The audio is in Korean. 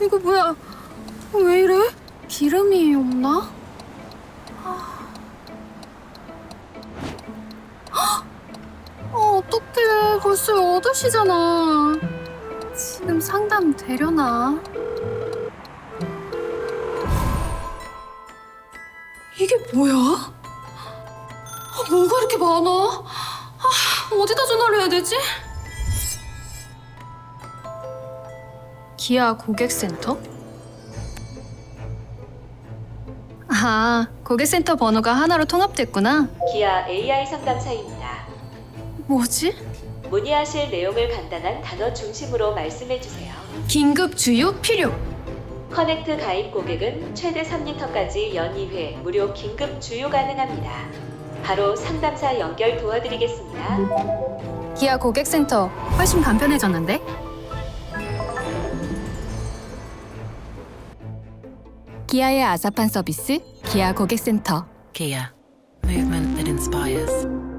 이거 뭐야? 왜 이래? 기름이 없나? 아, 어, 어떡해. 벌써 8시잖아. 지금 상담 되려나? 이게 뭐야? 아, 뭐가 이렇게 많아? 아, 어디다 전화를 해야 되지? 기아 고객센터? 아, 고객센터 번호가 하나로 통합됐구나. 기아 AI 상담사입니다. 뭐지? 문의하실 내용을 간단한 단어 중심으로 말씀해 주세요. 긴급 주유 필요. 커넥트 가입 고객은 최대 3리터까지 연이회 무료 긴급 주유 가능합니다. 바로 상담사 연결 도와드리겠습니다. 기아 고객센터 훨씬 간편해졌는데? 기아의 아사판 서비스 기아 고객센터. Kia, movement that inspires.